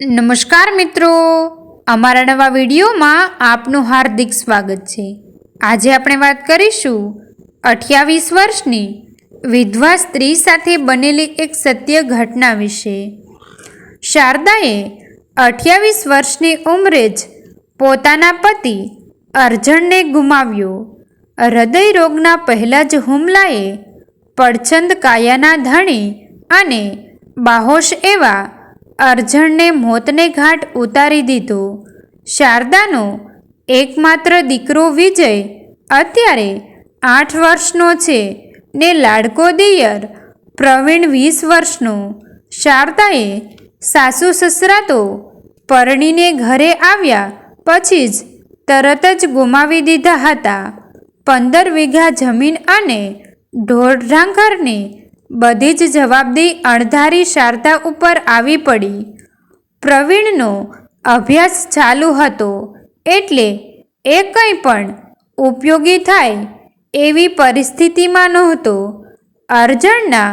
નમસ્કાર મિત્રો. અમારા નવા વિડીયોમાં આપનું હાર્દિક સ્વાગત છે. આજે આપણે વાત કરીશું અઠ્યાવીસ વર્ષની વિધવા સ્ત્રી સાથે બનેલી એક સત્ય ઘટના વિશે. શારદાએ અઠ્યાવીસ વર્ષની ઉંમરે જ પોતાના પતિ અર્જણને ગુમાવ્યો. હૃદય રોગના પહેલા જ હુમલાએ પડછંદ કાયાના ધણી અને બાહોશ એવા અર્જણને મોતને ઘાટ ઉતારી દીધો. શારદાનો એકમાત્ર દીકરો વિજય અત્યારે આઠ વર્ષનો છે ને લાડકો દિયર પ્રવીણ વીસ વર્ષનો. શારદાએ સાસુ સસરા તો પરણીને ઘરે આવ્યા પછી જ તરત જ ગુમાવી દીધા હતા. પંદર વીઘા જમીન અને ઢોર ઢાંખરની બધી જ જવાબદારી અણધારી શારદા ઉપર આવી પડી. પ્રવીણનો અભ્યાસ ચાલુ હતો એટલે એ કંઈ પણ ઉપયોગી થાય એવી પરિસ્થિતિમાં નહોતો. અર્જણના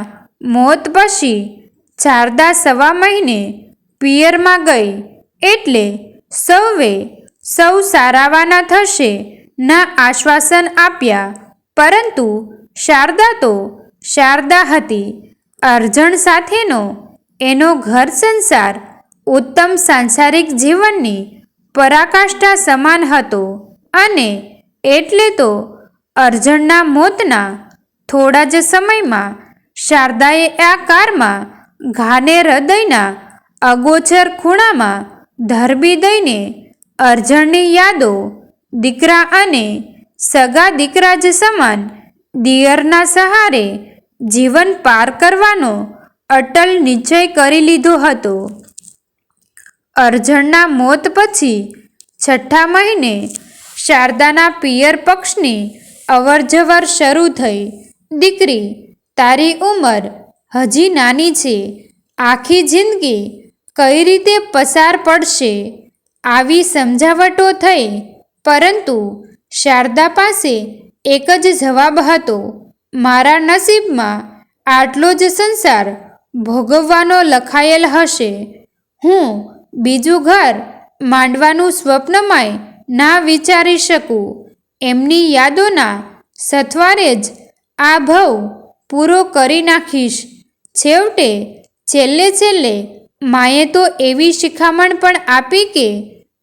મોત પછી શારદા સવા મહિને પિયરમાં ગઈ એટલે સૌએ સૌ સારાવાના થશે ના આશ્વાસન આપ્યા. પરંતુ શારદા તો શારદા હતી. અર્જણ સાથેનો એનો ઘર સંસાર ઉત્તમ સાંસારિક જીવનની પરાકાષ્ઠા સમાન હતો અને એટલે તો અર્જણના મોતના થોડા જ સમયમાં શારદાએ આ કારમાં ઘાને હૃદયના અગોચર ખૂણામાં ધરબી દઈને અર્જણની યાદો દીકરા અને સગા દીકરા જ સમાન દિયરના સહારે જીવન પાર કરવાનો અટલ નિશ્ચય કરી લીધો હતો. અર્જણના મોત પછી છઠ્ઠા મહિને શારદાના પિયર પક્ષની અવરજવર શરૂ થઈ. દીકરી, તારી ઉંમર હજી નાની છે. આખી જિંદગી કઈ રીતે પસાર પડશે? આવી સમજાવટો થઈ. પરંતુ શારદા પાસે એક જ જવાબ હતો, મારા નસીબમાં આટલો જ સંસાર ભોગવવાનો લખાયેલ હશે. હું બીજું ઘર માંડવાનું સ્વપ્નમાંય ના વિચારી શકું. એમની યાદોના સથવારે જ આ ભવ પૂરો કરી નાખીશ. છેવટે છેલ્લે છેલ્લે માએ તો એવી શિખામણ પણ આપી કે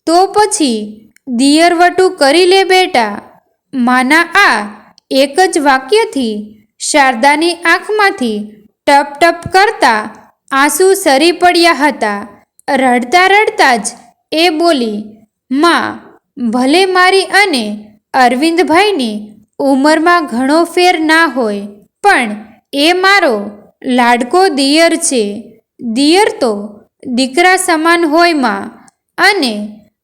તો પછી દિયરવટું કરી લે બેટા. માના આ એક જ વાક્યથી શારદાની આંખમાંથી ટપ ટપ કરતા આંસુ સરી પડ્યા હતા. રડતા રડતા જ એ બોલી, માં, ભલે મારી અને અરવિંદભાઈની ઉંમરમાં ઘણો ફેર ના હોય, પણ એ મારો લાડકો દિયર છે. દિયર તો દીકરા સમાન હોયમાં અને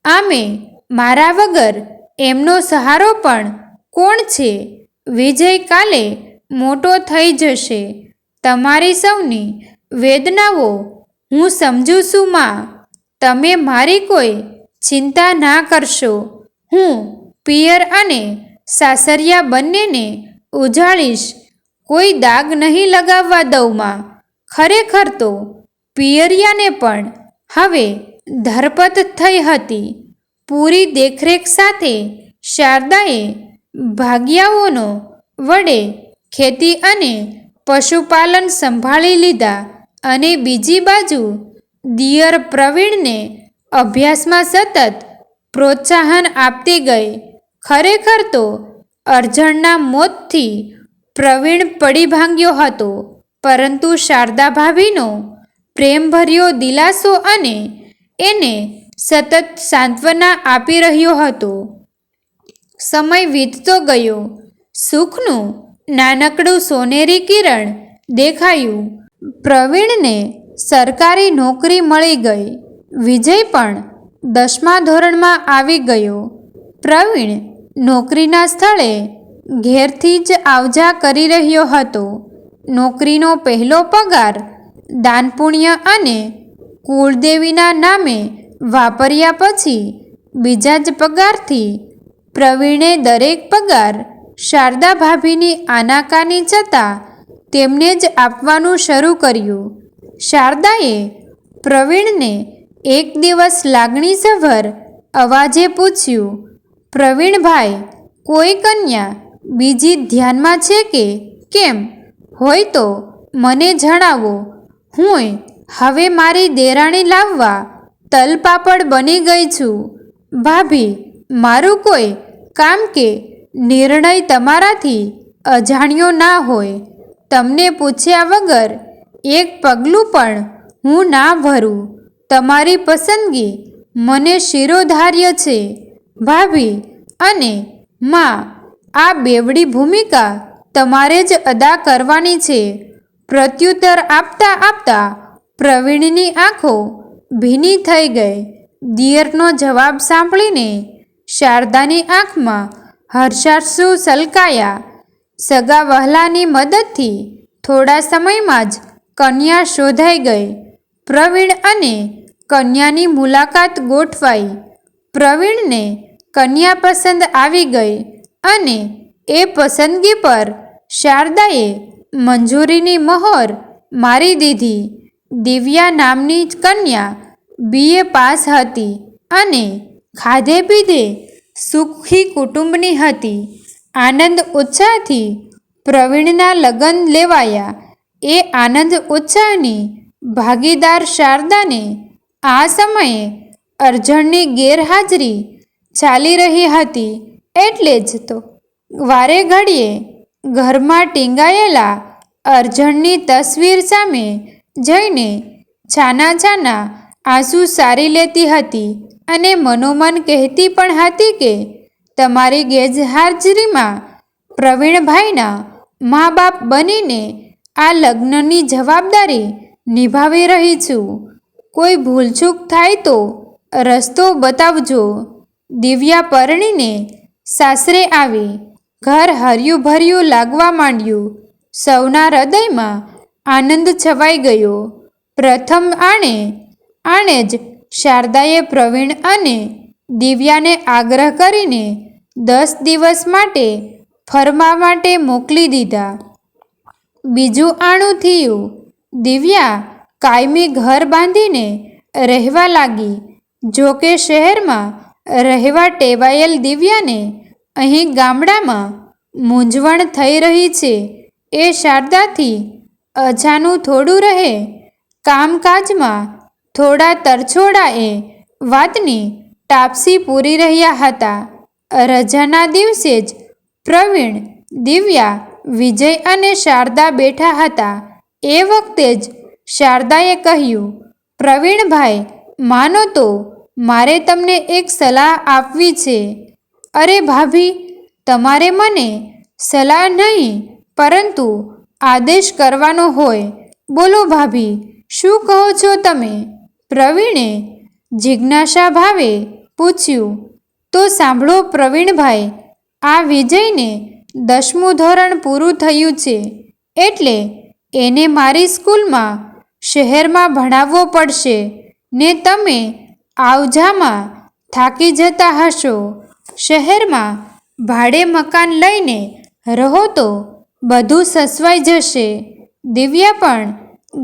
આમે મારા વગર એમનો સહારો પણ કોણ છે? વિજય કાલે મોટો થઈ જશે. તમારી સૌની વેદનાઓ હું સમજુ છું, માં. તમે મારી કોઈ ચિંતા ના કરશો. હું પિયર અને સાસરિયા બંનેને ઉજાળીશ. કોઈ દાગ નહીં લગાવવા દઉં, માં. ખરેખર તો પિયરિયાને પણ હવે ધરપત થઈ હતી. પૂરી દેખરેખ સાથે શારદાએ ભાગ્યાઓનો વડે ખેતી અને પશુપાલન સંભાળી લીધા અને બીજી બાજુ દિયર પ્રવીણને અભ્યાસમાં સતત પ્રોત્સાહન આપતી ગઈ. ખરેખર તો અર્જણના મોતથી પ્રવીણ પડી ભાંગ્યો હતો, પરંતુ શારદા ભાભીનો પ્રેમભર્યો દિલાસો અને એને સતત સાંત્વના આપી રહ્યો હતો. સમય વીતતો ગયો. સુખનું નાનકડું સોનેરી કિરણ દેખાયું. પ્રવીણને સરકારી નોકરી મળી ગઈ. વિજય પણ દસમા ધોરણમાં આવી ગયો. પ્રવીણ નોકરીના સ્થળે ઘેરથી જ આવજા કરી રહ્યો હતો. નોકરીનો પહેલો પગાર દાન પુણ્ય અને કુળદેવીના નામે વાપર્યા પછી બીજા જ પગારથી પ્રવીણે દરેક પગાર શારદા ભાભીની આનાકાની જતાં તેમને જ આપવાનું શરૂ કર્યું. શારદાએ પ્રવીણને એક દિવસ લાગણીસભર અવાજે પૂછ્યું, પ્રવીણભાઈ, કોઈ કન્યા બીજી ધ્યાનમાં છે કે? કેમ? હોય તો મને જણાવો. હુંય હવે મારી દેરાણી લાવવા તલપાપડ બની ગઈ છું. ભાભી, મારું કોઈ કામ કે નિર્ણય તમારાથી અજાણ્યો ના હોય. તમને પૂછ્યા વગર એક પગલું પણ હું ના ભરું. તમારી પસંદગી મને શિરોધાર્ય છે. ભાભી અને માં, આ બેવડી ભૂમિકા તમારે જ અદા કરવાની છે. પ્રત્યુત્તર આપતા આપતા પ્રવીણની આંખો ભીની થઈ ગઈ. દિયરનો જવાબ સાંભળીને શારદાની આંખમાં હર્ષાસુ સલકાયા. સગા વહલાની મદદથી થોડા સમયમાં જ કન્યા શોધાઈ ગઈ. પ્રવીણ અને કન્યાની મુલાકાત ગોઠવાઈ. પ્રવીણને કન્યા પસંદ આવી ગઈ અને એ પસંદગી પર શારદાએ મંજૂરીની મહોર મારી દીધી. દિવ્યા નામની કન્યા બીએ પાસ હતી અને ખાધે પીધે સુખી કુટુંબની હતી. આનંદ ઉત્સાહથી પ્રવીણના લગ્ન લેવાયા. એ આનંદ ઉત્સાહની ભાગીદાર શારદાને આ સમયે અર્જણની ગેરહાજરી ચાલી રહી હતી એટલે જ તો વારે ઘડીએ ઘરમાં ટીંગાયેલા અર્જણની તસવીર સામે જઈને છાના છાના આંસુ સારી લેતી હતી અને મનોમન કહેતી પણ હતી કે તમારી ગેરહાજરીમાં પ્રવીણભાઈના મા બાપ બનીને આ લગ્નની જવાબદારી નિભાવી રહી છું. કોઈ ભૂલચૂક થાય તો રસ્તો બતાવજો. દિવ્યા પરણીને સાસરે આવી, ઘર હર્યું ભર્યું લાગવા માંડ્યું. સૌના હૃદયમાં આનંદ છવાઈ ગયો. પ્રથમ આણે આણે જ શારદાએ પ્રવીણ અને દિવ્યાને આગ્રહ કરીને દસ દિવસ માટે ફરવા માટે મોકલી દીધા. બીજું આણું થયું, દિવ્યા કાયમી ઘર બાંધીને રહેવા લાગી. જો કે શહેરમાં રહેવા ટેવાયેલ દિવ્યાને અહીં ગામડામાં મૂંઝવણ થઈ રહી છે. એ શારદાથી અજાનું થોડું રહે? કામકાજમાં થોડા તરછોડાએ વાતની ટાપસી પૂરી રહ્યા હતા. રજાના દિવસે જ પ્રવીણ, દિવ્યા, વિજય અને શારદા બેઠા હતા. એ વખતે જ શારદાએ કહ્યું, પ્રવીણભાઈ, માનો તો મારે તમને એક સલાહ આપવી છે. અરે ભાભી, તમારે મને સલાહ નહીં, પરંતુ આદેશ કરવાનો હોય. બોલો ભાભી, શું કહો છો તમે? પ્રવીણે જિજ્ઞાસા ભાવે પૂછ્યું, તો સાંભળો પ્રવીણભાઈ, આ વિજયને દસમું ધોરણ પૂરું થયું છે, એટલે એને મારી સ્કૂલમાં શહેરમાં ભણાવવો પડશે. ને તમે આવજામાં થાકી જતા હશો. શહેરમાં ભાડે મકાન લઈને રહો તો બધું સસવાઈ જશે. દિવ્યા પણ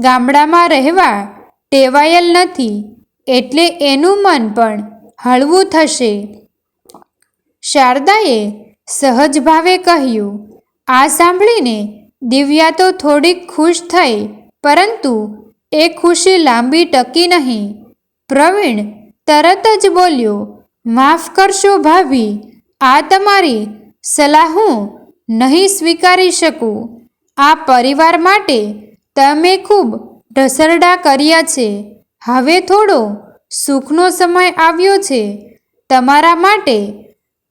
ગામડામાં રહેવા ટેવાયેલ નથી, એટલે એનું મન પણ હળવું થશે. શારદાએ સહજ ભાવે કહ્યું, આ સાંભળીને દિવ્યા તો થોડીક ખુશ થઈ, પરંતુ એ ખુશી લાંબી ટકી નહીં. પ્રવીણ તરત જ બોલ્યો, માફ કરશો ભાભી, આ તમારી સલાહ હું નહીં સ્વીકારી શકું. આ પરિવાર માટે તમે ખૂબ ઢસરડા કર્યા છે. હવે થોડો સુખનો સમય આવ્યો છે. તમારા માટે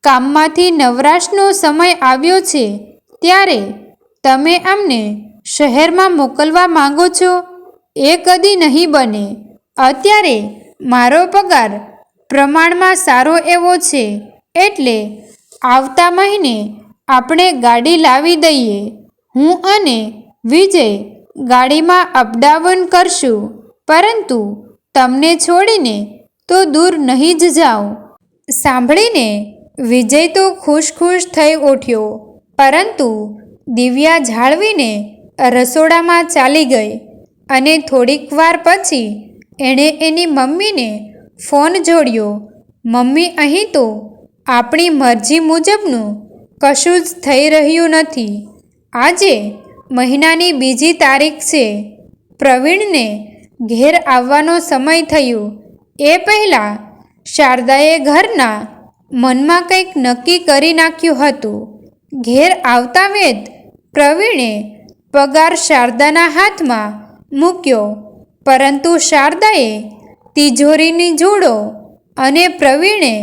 કામમાંથી નવરાશનો સમય આવ્યો છે. ત્યારે તમે અમને શહેરમાં મોકલવા માંગો છો? એ કદી નહીં બને. અત્યારે મારો પગાર પ્રમાણમાં સારો એવો છે. એટલે આવતા મહિને આપણે ગાડી લાવી દઈએ. હું અને વિજય ગાડીમાં અપડાઉન કરશું. પરંતુ તમને છોડીને તો દૂર નહીં જ જાઉં. સાંભળીને વિજય તો ખુશ ખુશ થઈ ઉઠ્યો. પરંતુ દિવ્યા જાળવીને રસોડામાં ચાલી ગઈ અને થોડીક વાર પછી એણે એની મમ્મીને ફોન જોડ્યો. મમ્મી, અહીં તો આપણી મરજી મુજબનું કશું જ થઈ રહ્યું નથી. આજે મહિનાની બીજી તારીખ છે. પ્રવીણને ઘેર આવવાનો સમય થયો. એ પહેલાં શારદાએ ઘરના મનમાં કંઈક નક્કી કરી નાખ્યું હતું. ઘેર આવતા વેદ પ્રવીણે પગાર શારદાના હાથમાં મૂક્યો. પરંતુ શારદાએ તિજોરીની જોડો અને પ્રવીણે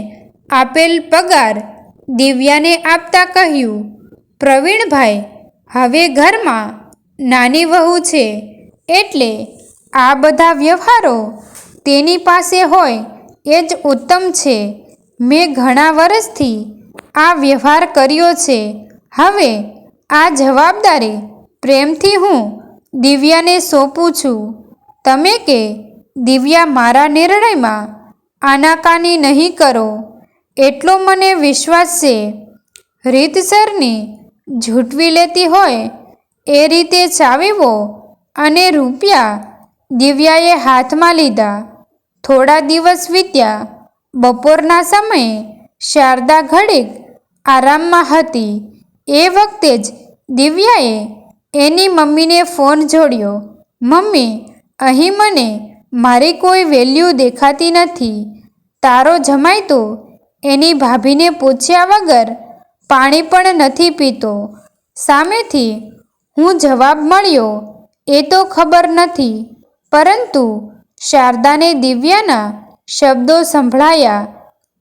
આપેલ પગાર દિવ્યાને આપતા કહ્યું, પ્રવીણભાઈ, હવે ઘરમાં નાની વહુ છે, એટલે આ બધા વ્યવહારો તેની પાસે હોય એ જ ઉત્તમ છે. મેં ઘણા વર્ષથી આ વ્યવહાર કર્યો છે. હવે આ જવાબદારી પ્રેમથી હું દિવ્યાને સોંપું છું. તમે કે દિવ્યા મારા નિર્ણયમાં આનાકાની નહીં કરો. એટલો મને વિશ્વાસ છે, રીતસરની ઝૂંટવી લેતી હોય એ રીતે ચાવીવો અને રૂપિયા દિવ્યાએ હાથમાં લીધા. થોડા દિવસ વીત્યા. બપોરના સમયે શારદા ઘડીક આરામમાં હતી. એ વખતે જ દિવ્યાએ એની મમ્મીને ફોન જોડ્યો. મમ્મી, અહીં મને મારી કોઈ વેલ્યુ દેખાતી નથી. તારો જમાય તો એની ભાભીને પૂછ્યા વગર પાણી પણ નથી પીતો. સામેથી હું જવાબ મળ્યો, એ તો ખબર નથી. પરંતુ શારદાને દિવ્યાના શબ્દો સંભળાયા,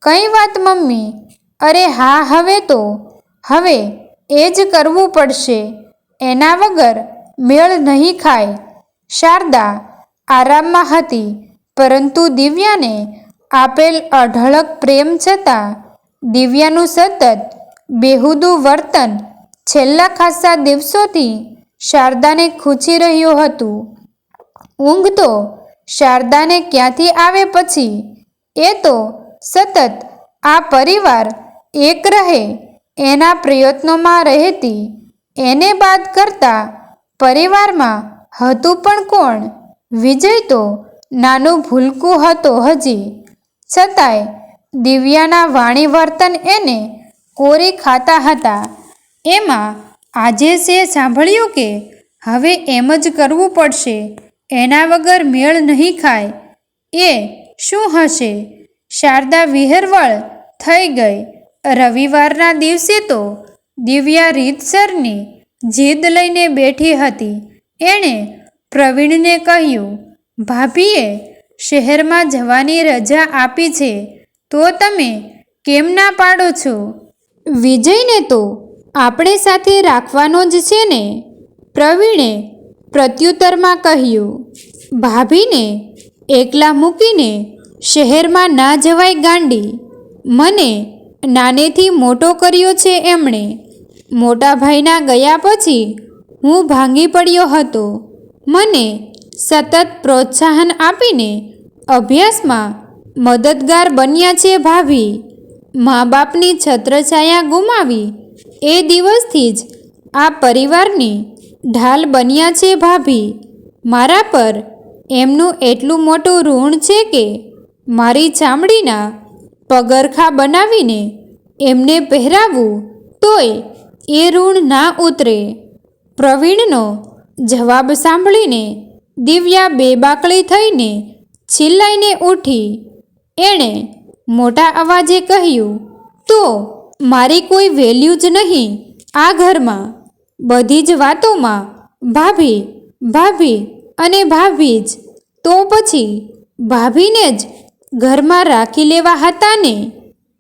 કઈ વાત મમ્મી? અરે હા, હવે તો. હવે એ જ કરવું પડશે. એના વગર મેળ નહીં ખાય. શારદા આરામમાં હતી, પરંતુ દિવ્યાને આપેલ અઢળક પ્રેમ છતાં દિવ્યાનું સતત, બેહુદું વર્તન છેલ્લા ખાસા દિવસોથી શારદાને ખૂંચી રહ્યું હતું. ઊંઘ તો શારદાને ક્યાંથી આવે પછી? એ તો સતત આ પરિવાર એક રહે એના પ્રયત્નોમાં રહેતી. એને બાદ કરતા પરિવારમાં હતું પણ કોણ? વિજય તો નાનું ભૂલકું હતો હજી. છતાંય દિવ્યાના વાણી વર્તન એને કોરી ખાતા હતા. એમાં આજે સે સાંભળ્યું કે હવે એમ જ કરવું પડશે. એના વગર મેળ નહીં ખાય. એ શું હશે? શારદા વિહરવળ થઈ ગઈ. રવિવારના દિવસે તો દિવ્યા રીતસરની જીદ લઈને બેઠી હતી. એણે પ્રવીણને કહ્યું, ભાભીએ શહેરમાં જવાની રજા આપી છે. તો તમે કેમ ના પાડો છો? વિજયને તો આપણે સાથે રાખવાનો જ છે ને? પ્રવીણે પ્રત્યુત્તરમાં કહ્યું, ભાભીને એકલા મૂકીને શહેરમાં ના જવાય ગાંડી. મને નાનેથી મોટો કર્યો છે એમણે. મોટા ભાઈના ગયા પછી હું ભાંગી પડ્યો હતો. મને સતત પ્રોત્સાહન આપીને અભ્યાસમાં મદદગાર બન્યા છે ભાભી. મા બાપની છત્રછાયા ગુમાવી. એ દિવસથી જ આ પરિવારની ઢાલ બન્યા છે ભાભી. મારા પર એમનું એટલું મોટું ઋણ છે કે મારી ચામડીના પગરખા બનાવીને એમને પહેરાવું તોય એ ઋણ ના ઉતરે. પ્રવીણનો જવાબ સાંભળીને દિવ્યા બેબાકળી થઈને છિલ્લાઈને ઉઠી. એણે મોટા અવાજે કહ્યું, તો મારી કોઈ વેલ્યુ જ નહીં આ ઘરમાં. બધી જ વાતોમાં ભાભી ભાભી અને ભાભી જ. તો પછી ભાભીને જ ઘરમાં રાખી લેવા હતા ને?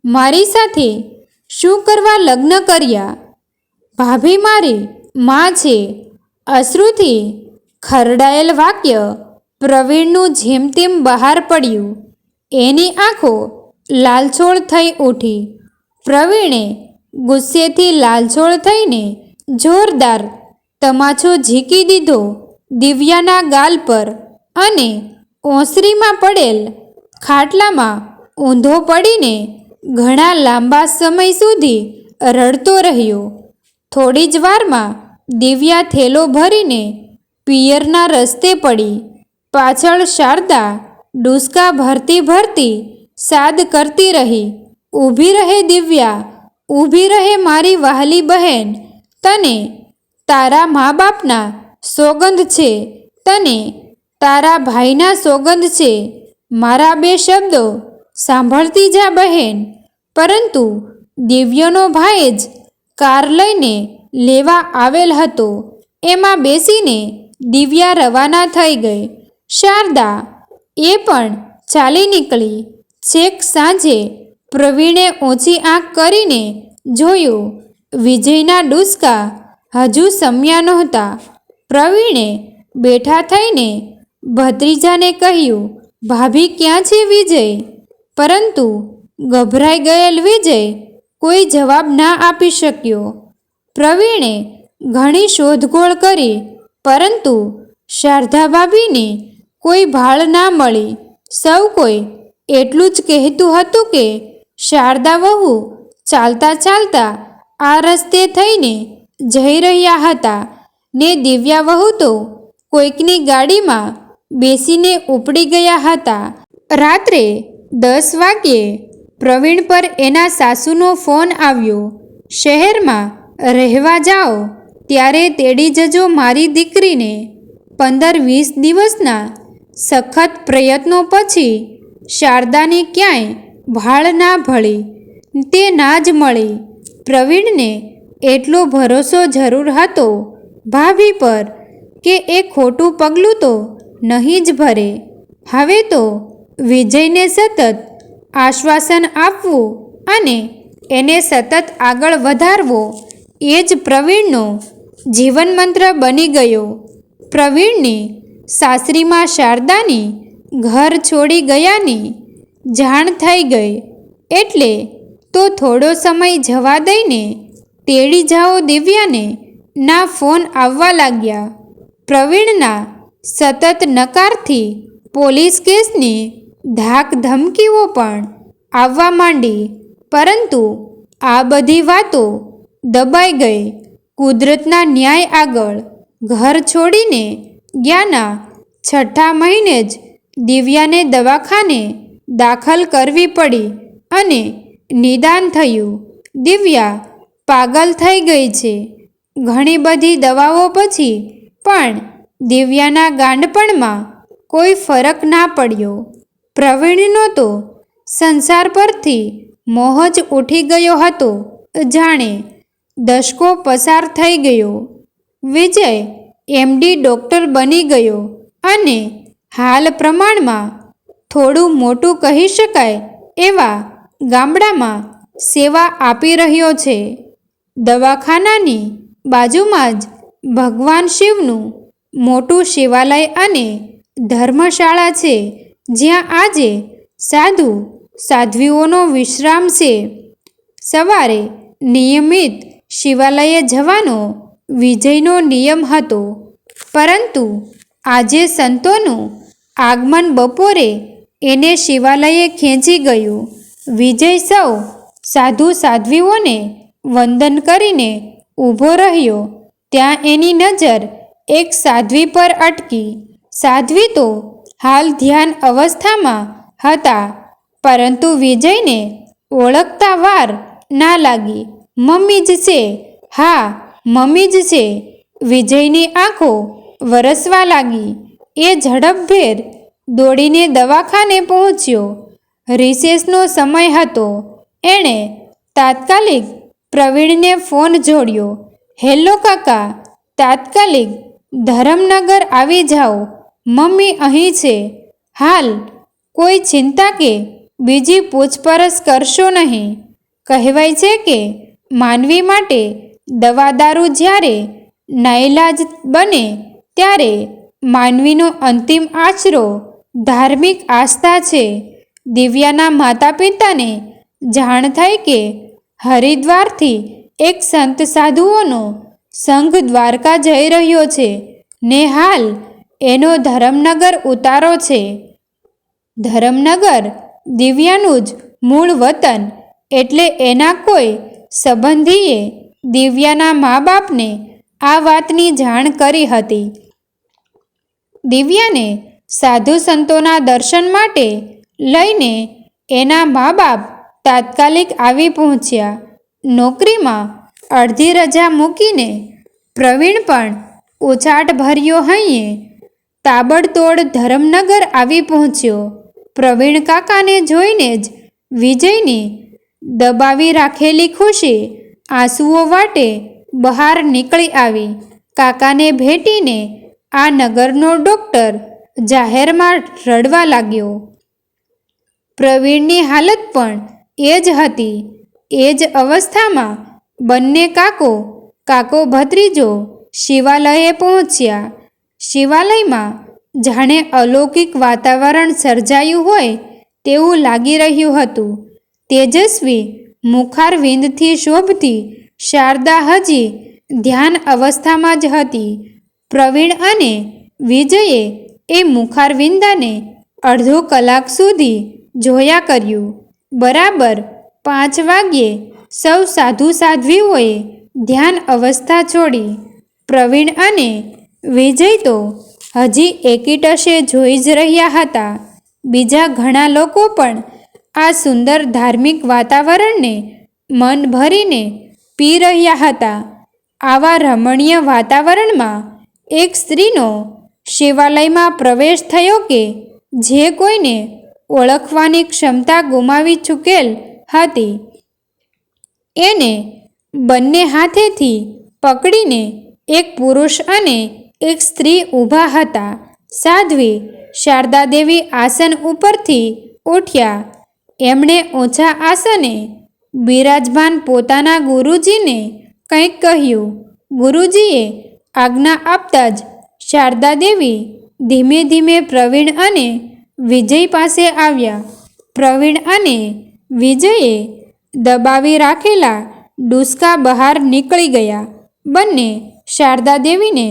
મારી સાથે શું કરવા લગ્ન કર્યા? ભાભી મારી માં છે. અશ્રુથી ખરડાયેલ વાક્ય પ્રવીણનું જેમ તેમ બહાર પડ્યું. એની આંખો લાલછોળ થઈ ઉઠી. પ્રવીણે ગુસ્સેથી લાલછોળ થઈને જોરદાર તમાચો ઝીકી દીધો દિવ્યાના ગાલ પર અને ઓસરીમાં પડેલ ખાટલામાં ઊંધો પડીને ઘણા લાંબા સમય સુધી રડતો રહ્યો. થોડી જ વારમાં દિવ્યા થેલો ભરીને પિયરના રસ્તે પડી. પાછળ શારદા ડુસકા ભરતી ભરતી સાદ કરતી રહી. ઊભી રહે દિવ્યા, ઊભી રહે મારી વહાલી બહેન. તને તારા મા બાપના સોગંદ છે. તને તારા ભાઈના સોગંદ છે. મારા બે શબ્દો સાંભળતી જા બહેન. પરંતુ દિવ્યનો ભાઈ જ કાર લઈને લેવા આવેલ હતો. એમાં બેસીને દિવ્યા રવાના થઈ ગઈ. શારદા એ પણ ચાલી નીકળી. છેક સાંજે પ્રવીણે ઊંચી આંખ કરીને જોયું, વિજયના ડુસકા હજુ સમ્યા નહોતા. પ્રવીણે બેઠા થઈને ભત્રીજાને કહ્યું, ભાભી, ક્યાં છે વિજય? પરંતુ ગભરાઈ ગયેલ વિજય કોઈ જવાબ ના આપી શક્યો. પ્રવીણે ઘણી શોધખોળ કરી પરંતુ શારદા ભાભીની કોઈ ભાળ ના મળી. સૌ કોઈ એટલું જ કહેતું હતું કે શારદા વહુ ચાલતા ચાલતા આ રસ્તે થઈને જઈ રહ્યા હતા ને દિવ્યા વહુ તો કોઈકની ગાડીમાં બેસીને ઉપડી ગયા હતા. રાત્રે દસ વાગ્યે પ્રવીણ પર એના સાસુનો ફોન આવ્યો, શહેરમાં રહેવા જાઓ. ત્યારે તેડી જજો મારી દીકરીને પંદર વીસ દિવસના સખત પ્રયત્નો પછી શારદાની ક્યાંય ભાળ ના ભળી, તે ના જ મળી. પ્રવીણને એટલો ભરોસો જરૂર હતો ભાભી પર કે એ ખોટું પગલું તો નહીં જ ભરે. હવે તો વિજયને સતત આશ્વાસન આપવું અને એને સતત આગળ વધારવો એ જ પ્રવીણનો જીવનમંત્ર બની ગયો. પ્રવીણને સાસરીમાં શારદાની ઘર છોડી ગયાની જાણ થઈ ગઈ. એટલે તો થોડો સમય જવા દઈને તેડી જાઓ દિવ્યાને ના ફોન આવવા લાગ્યા. પ્રવીણના સતત નકારથી પોલીસ કેસની ધાક ધમકીઓ પણ આવવા માંડી. પરંતુ આ બધી વાતો દબાઈ ગઈ. કુદરતના ન્યાય આગળ ઘર છોડીને ગયાના છઠ્ઠા મહિને જ દિવ્યાને દવાખાને દાખલ કરવી પડી અને નિદાન થયું. દિવ્યા પાગલ થઈ ગઈ છે. ઘણી બધી દવાઓ પછી પણ દિવ્યાના ગાંડપણમાં કોઈ ફરક ના પડ્યો. પ્રવીણનો તો સંસાર પરથી મોહ જ ઉઠી ગયો હતો. જાણે દશકો પસાર થઈ ગયો. વિજય એમડી ડૉક્ટર બની ગયો અને હાલ પ્રમાણમાં થોડું મોટું કહી શકાય એવા ગામડામાં સેવા આપી રહ્યો છે. દવાખાનાની બાજુમાં જ ભગવાન શિવનું મોટું શિવાલય અને ધર્મશાળા છે. જ્યાં આજે સાધુ સાધ્વીઓનો વિશ્રામ છે. સવારે નિયમિત શિવાલયે જવાનો વિજયનો નિયમ હતો. પરંતુ આજે સંતોનું આગમન બપોરે એને શિવાલયે ખેંચી ગયું. વિજય સૌ સાધુ સાધ્વીઓને વંદન કરીને ઊભો રહ્યો. ત્યાં એની નજર એક સાધ્વી પર અટકી. સાધ્વી તો હાલ ધ્યાન અવસ્થામાં હતા, પરંતુ વિજયને ઓળખતા વાર ના લાગી. મમ્મી જ છે. હા, મમ્મી જ છે. વિજયની આંખો વરસવા લાગી. એ ઝડપભેર દોડીને દવાખાને પહોંચ્યો. રિસેસનો સમય હતો. એણે તાત્કાલિક પ્રવીણને ફોન જોડ્યો. હેલો કાકા, તાત્કાલિક ધરમનગર આવી જાઓ. મમ્મી અહીં છે. હાલ, કોઈ ચિંતા કે બીજી પૂછપરછ કરશો નહીં. કહેવાય છે કે માનવી માટે દવા દારૂ જ્યારે નાઇલાજ બને, ત્યારે માનવીનો અંતિમ આશરો ધાર્મિક આસ્થા છે. દિવ્યાના માતા પિતાને જાણ થઈ કે હરિદ્વારથી એક સંત સાધુઓનો સંઘ દ્વારકા જઈ રહ્યો છે ને હાલ એનો ધરમનગર ઉતારો છે. ધરમનગર દિવ્યાનું જ મૂળ વતન, એટલે એના કોઈ સંબંધીએ દિવ્યાના મા બાપને આ વાતની જાણ કરી હતી. દિવ્યાને સાધુ સંતોના દર્શન માટે લઈને એના મા બાપ તાત્કાલિક આવી પહોંચ્યા. નોકરીમાં અડધી રજા મૂકીને પ્રવીણ પણ ઉછાટ ભર્યો હૈયે તાબડતોડ ધરમનગર આવી પહોંચ્યો. પ્રવીણ કાકાને જોઈને જ વિજયની દબાવી રાખેલી ખુશી આંસુઓ વાટે બહાર નીકળી આવી. કાકાને ભેટીને આ નગરનો ડોક્ટર જાહેરમાં રડવા લાગ્યો. પ્રવીણની હાલત પણ એ જ હતી. એ જ અવસ્થામાં બંને કાકો કાકો ભત્રીજો શિવાલયે પહોંચ્યા. શિવાલયમાં જાણે અલૌકિક વાતાવરણ સર્જાયું હોય તેવું લાગી રહ્યું હતું. તેજસ્વી મુખારવિંદથી શોભતી, શારદા હજી ધ્યાન અવસ્થામાં જ હતી. પ્રવીણ અને વિજયે એ મુખારવિંદાને અડધો કલાક સુધી જોયા કર્યું. બરાબર પાંચ વાગ્યે સૌ સાધુ સાધ્વીઓએ ધ્યાન અવસ્થા છોડી. પ્રવીણ અને વિજય તો હજી એકીટશે જોઈ જ રહ્યા હતા. બીજા ઘણા લોકો પણ આ સુંદર ધાર્મિક વાતાવરણને મન ભરીને પી રહ્યા હતા. આવા રમણીય વાતાવરણમાં એક સ્ત્રીનો શિવાલયમાં પ્રવેશ થયો કે જે કોઈને ઓળખવાની ક્ષમતા ગુમાવી ચૂકેલ હતી. એને બંને હાથેથી પકડીને એક પુરુષ અને એક સ્ત્રી ઊભા હતા. સાધ્વી શારદાદેવી આસન ઉપરથી ઉઠ્યા. એમણે ઓછા આસને બિરાજમાન પોતાના ગુરુજીને કંઈક કહ્યું. ગુરુજીએ આજ્ઞા આપતા જ શારદાદેવી ધીમે ધીમે પ્રવીણ અને વિજય પાસે આવ્યા. પ્રવીણ અને વિજયે દબાવી રાખેલા ડુસકા બહાર નીકળી ગયા. બંને શારદાદેવીને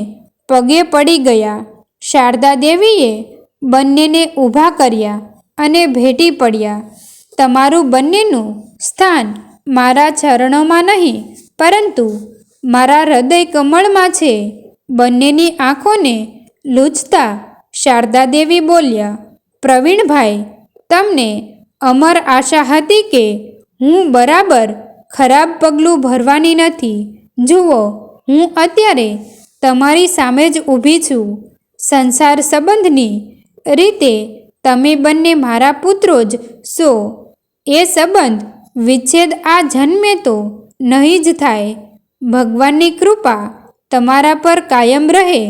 પગે પડી ગયા. શારદાદેવીએ બંનેને ઊભા કર્યા અને ભેટી પડ્યા. તમારું બંનેનું સ્થાન મારા ચરણોમાં નહીં, પરંતુ મારા હૃદય કમળમાં છે. બંનેની આંખોને લૂછતા શારદાદેવી બોલ્યા, પ્રવીણભાઈ, તમને અમર આશા હતી કે હું બરાબર ખરાબ પગલું ભરવાની નથી. જુઓ, હું અત્યારે તમારી સામે જ ઊભી છું. સંસાર સંબંધની રીતે તમે બંને મારા પુત્રો જ છો. એ સંબંધ વિચ્છેદ આ જન્મે તો નહીં જ થાય. ભગવાનની કૃપા તમારા પર કાયમ રહે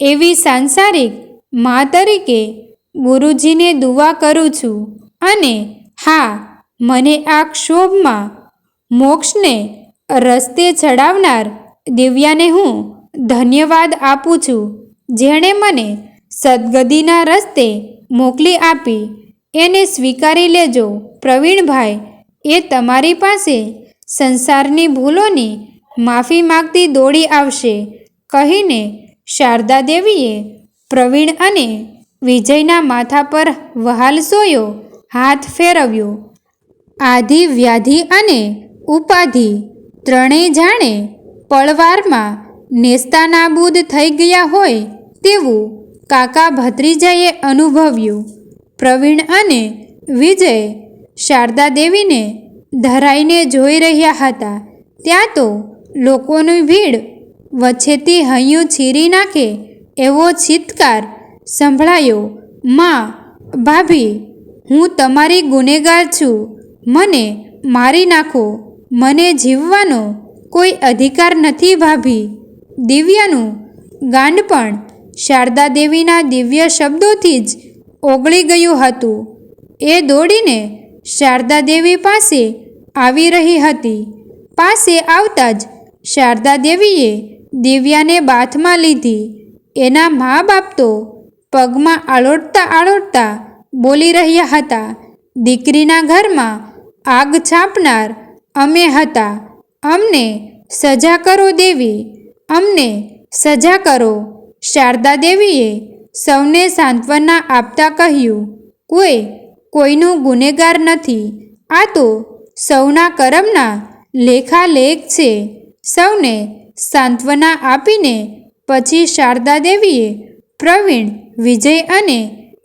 એવી સાંસારિક મા તરીકે ગુરુજીને દુઆ કરું છું. અને હા, મને આ ક્ષોભમાં મોક્ષને રસ્તે ચડાવનાર દિવ્યાને હું ધન્યવાદ આપું છું, જેણે મને સદગતિના રસ્તે મોકલી આપી. એને સ્વીકારી લેજો, પ્રવીણભાઈ. એ તમારી પાસે સંસારની ભૂલોની માફી માગતી દોડી આવશે. કહીને શારદા દેવીએ પ્રવીણ અને વિજયના માથા પર વહાલ સોયો, હાથ ફેરવ્યો. આધિ વ્યાધિ અને ઉપાધિ ત્રણેય જાણે પળવારમાં નેસ્તાનાબૂદ થઈ ગયા હોય તેવું કાકા ભત્રીજાએ અનુભવ્યું. પ્રવીણ અને વિજય શારદા દેવીને ધરાઈને જોઈ રહ્યા હતા. ત્યાં તો લોકોની ભીડ વચ્ચેથી હૈયું ચીરી નાખે એવો ચિત્કાર સંભળાયો, માં, ભાભી, હું તમારી ગુનેગાર છું. મને મારી નાખો. મને જીવવાનો કોઈ અધિકાર નથી, ભાભી. દિવ્યાનું ગાંડ પણ શારદા દેવીના દિવ્ય શબ્દોથી જ ઓગળી ગયું હતું. એ દોડીને શારદા દેવી પાસે આવી રહી હતી. પાસે આવતા જ શારદા દેવીએ દિવ્યાને બાથમાં લીધી. એના મા બાપ તો પગમાં આળોટતા આળોટતા બોલી રહ્યા હતા, દીકરીના ઘરમાં આગ છાપનાર અમે હતા. અમને સજા કરો દેવી. અમને સજા કરો. શારદા દેવીએ સૌને સાંત્વના આપતા કહ્યું, કોઈ કોઈનું ગુનેગાર નથી. આ તો સૌના કરમના લેખાલેખ છે. સૌને સાંત્વના આપીને પછી શારદા દેવીએ પ્રવીણ, વિજય અને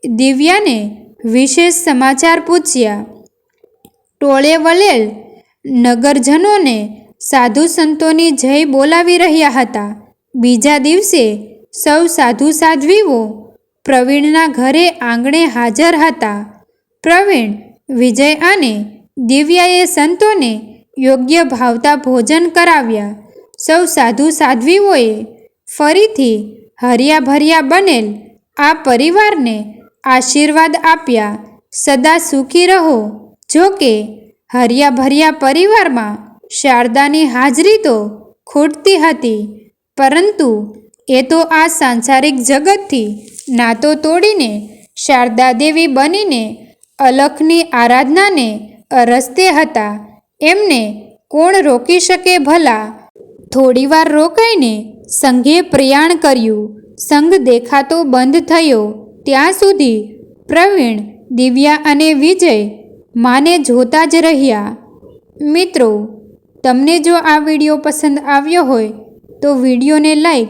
દિવ્યાને વિશેષ સમાચાર પૂછ્યા. ટોળે વલેલ નગરજનોને સાધુ સંતોની જય બોલાવી રહ્યા હતા. બીજા દિવસે સૌ સાધુ સાધ્વીઓ પ્રવીણના ઘરે આંગણે હાજર હતા. પ્રવીણ, વિજય અને દિવ્યાએ સંતોને યોગ્ય ભાવતા ભોજન કરાવ્યા. સૌ સાધુ સાધ્વીઓએ ફરીથી હર્યા ભર્યા બનેલ આ પરિવારને આશીર્વાદ આપ્યા. સદા સુખી રહો. જો કે હર્યા પરિવારમાં શારદાની હાજરી તો ખૂટતી હતી, પરંતુ એ તો આ સાંસારિક જગતથી નાતો તોડીને શારદા દેવી બનીને અલખની આરાધનાને અરસ્તે હતા. એમને કોણ રોકી શકે ભલા? થોડીવાર રોકાઈને સંઘે પ્રયાણ કર્યું. સંઘ દેખાતો બંધ થયો. ત્યાં સુધી પ્રવીણ, દિવ્યા અને વિજય માને જોતા જ રહ્યા. મિત્રો, તમને જો આ વીડિયો પસંદ આવ્યો હોય તો વિડીયોને લાઈક